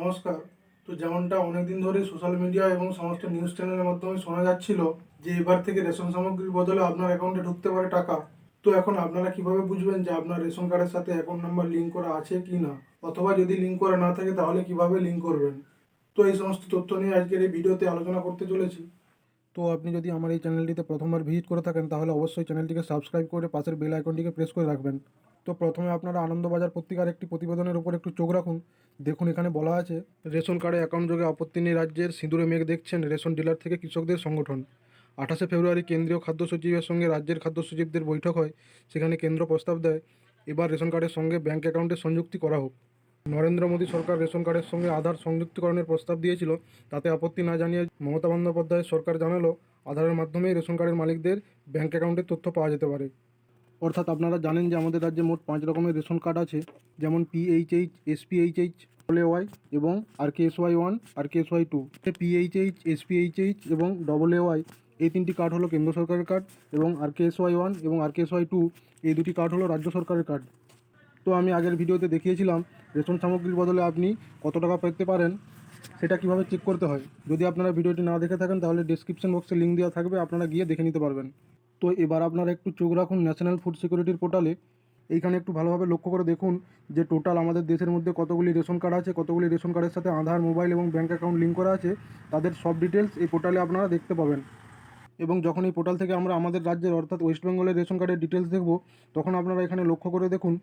নমস্কার। তো যেমনটা অনেকদিন ধরে সোশ্যাল মিডিয়া এবং সমস্ত নিউজ চ্যানেলের মাধ্যমে শোনা যাচ্ছিল যে এবার থেকে রেশন সামগ্রীর বদলে আপনার অ্যাকাউন্টে ঢুকতে পারে টাকা। তো এখন আপনারা কীভাবে বুঝবেন যে আপনার রেশন কার্ডের সাথে অ্যাকাউন্ট নাম্বার লিঙ্ক করা আছে কি না? অথবা যদি লিঙ্ক করা না থাকে তাহলে কীভাবে লিঙ্ক করবেন? তো এই সমস্ত তথ্য নিয়ে আজকের এই ভিডিওতে আলোচনা করতে চলেছি। তো আপনি যদি আমার এই চ্যানেলটিতে প্রথমবার ভিজিট করে থাকেন, তাহলে অবশ্যই চ্যানেলটিকে সাবস্ক্রাইব করে পাশের বেল আইকনটিকে প্রেস করে রাখবেন। তো প্রথমে আপনারা আনন্দবাজার পত্রিকার একটি প্রতিবেদনের উপর একটু চোখ রাখুন। দেখুন, এখানে বলা আছে, রেশন কার্ডে অ্যাকাউন্ট যোগে আপত্তি নেই রাজ্যের, সিঁদুরে মেঘ দেখছেন রেশন ডিলার থেকে কৃষকদের সংগঠন। আঠাশে ফেব্রুয়ারি কেন্দ্রীয় খাদ্য সচিবের সঙ্গে রাজ্যের খাদ্য সচিবদের বৈঠক হয়, সেখানে কেন্দ্র প্রস্তাব দেয়, এবার রেশন কার্ডের সঙ্গে ব্যাঙ্ক অ্যাকাউন্টের সংযুক্তি করা হোক। নরেন্দ্র মোদী সরকার রেশন কার্ডের সঙ্গে আধার সংযুক্তিকরণের প্রস্তাব দিয়েছিল, তাতে আপত্তি না জানিয়ে মমতা বন্দ্যোপাধ্যায় সরকার জানালো, আধারের মাধ্যমেই রেশন কার্ডের মালিকদের ব্যাঙ্ক অ্যাকাউন্টের তথ্য পাওয়া যেতে পারে। অর্থাৎ আপনারা জানেন যে আমাদের রাজ্যে মোট পাঁচ রকমের রেশন কার্ড আছে, যেমন পিএইচএইচ এসপিএইচএইচ ডবল ওয়াই এবং R K S Y one R K S Y two PHH SPHH এবং ডবল এ ওয়াই এই তিনটি কার্ড হলো কেন্দ্র সরকারের কার্ড এবং R K S Y one এবং R K S Y two এই দুটি কার্ড হলো রাজ্য সরকারের কার্ড। তো আমি আগের ভিডিওতে দেখিয়েছিলাম রেশন সামগ্রীর বদলে আপনি কত টাকা পেতে পারেন, সেটা কীভাবে চেক করতে হয়। যদি আপনারা ভিডিওটি না দেখে থাকেন, তাহলে ডিসক্রিপশন বক্সে লিঙ্ক দেওয়া থাকবে, আপনারা গিয়ে দেখে নিতে পারবেন। তো এবার আপনারা একটু চোখ রাখুন ন্যাশনাল ফুড সিকিউরিটির পোর্টালে। এইখানে একটু ভালোভাবে লক্ষ্য করে দেখুন যে টোটাল আমাদের দেশের মধ্যে কতগুলি রেশন কার্ড আছে, কতগুলি রেশন কার্ডের সাথে আধার, মোবাইল এবং ব্যাঙ্ক অ্যাকাউন্ট লিঙ্ক করা আছে। তাদের সব ডিটেলস এই পোর্টালে আপনারা দেখতে পাবেন। এবং যখন এই পোর্টাল থেকে আমরা আমাদের রাজ্যের অর্থাৎ ওয়েস্ট বেঙ্গলের রেশন কার্ডের ডিটেলস দেখব, তখন আপনারা এখানে লক্ষ্য করে দেখুন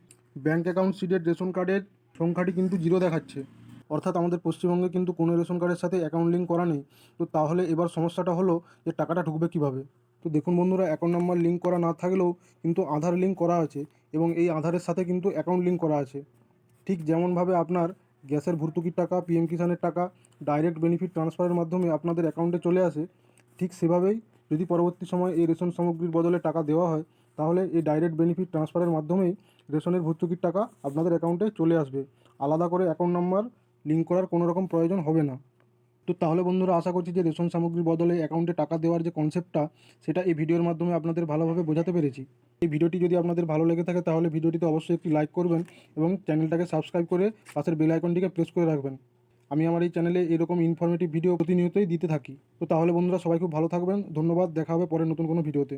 ব্যাঙ্ক অ্যাকাউন্ট সিডের রেশন কার্ডের সংখ্যাটি কিন্তু জিরো দেখাচ্ছে। অর্থাৎ আমাদের পশ্চিমবঙ্গে কিন্তু কোনো রেশন কার্ডের সাথে অ্যাকাউন্ট লিঙ্ক করা নেই। তো তাহলে এবার সমস্যাটা হলো যে টাকাটা ঢুকবে কীভাবে? তো দেখুন বন্ধুরা অ্যাকাউন্ট নাম্বার লিঙ্ক করা না থাকলেও কিন্তু আধার লিঙ্ক করা আছে এবং এই আধারের সাথে কিন্তু অ্যাকাউন্ট লিঙ্ক করা আছে। ঠিক যেমনভাবে আপনার গ্যাসের ভর্তুকির টাকা পিএম কিষানের টাকা ডাইরেক্ট বেনিফিট ট্রান্সফারের মাধ্যমে আপনাদের অ্যাকাউন্টে চলে আসে, ঠিক সেভাবেই যদি পরবর্তী সময় এই রেশন সামগ্রীর বদলে টাকা দেওয়া হয়, তাহলে এই ডাইরেক্ট বেনিফিট ট্রান্সফারের মাধ্যমেই রেশনের ভর্তুকির টাকা আপনাদের অ্যাকাউন্টে চলে আসবে। আলাদা করে অ্যাকাউন্ট নাম্বার লিঙ্ক করার কোনো রকম প্রয়োজন হবে না। তো তাহলে বন্ধুরা আশা করছি যে রেশন সামগ্রীর বদলে অ্যাকাউন্টে টাকা দেওয়ার যে কনসেপ্টটা সেটা এই ভিডিওর মাধ্যমে আপনাদের ভালোভাবে বোঝাতে পেরেছি। এই ভিডিওটি যদি আপনাদের ভালো লেগে থাকে, তাহলে ভিডিওটিতে অবশ্যই একটি লাইক করবেন এবং চ্যানেলটাকে সাবস্ক্রাইব করে পাশের বেল আইকনটিকে প্রেস করে রাখবেন। আমি আমার এই চ্যানেলে এরকম ইনফরমেটিভ ভিডিও প্রতিনিয়তই দিতে থাকি। তো তাহলে বন্ধুরা সবাই খুব ভালো থাকবেন। ধন্যবাদ। দেখা হবে পরে নতুন কোনো ভিডিওতে।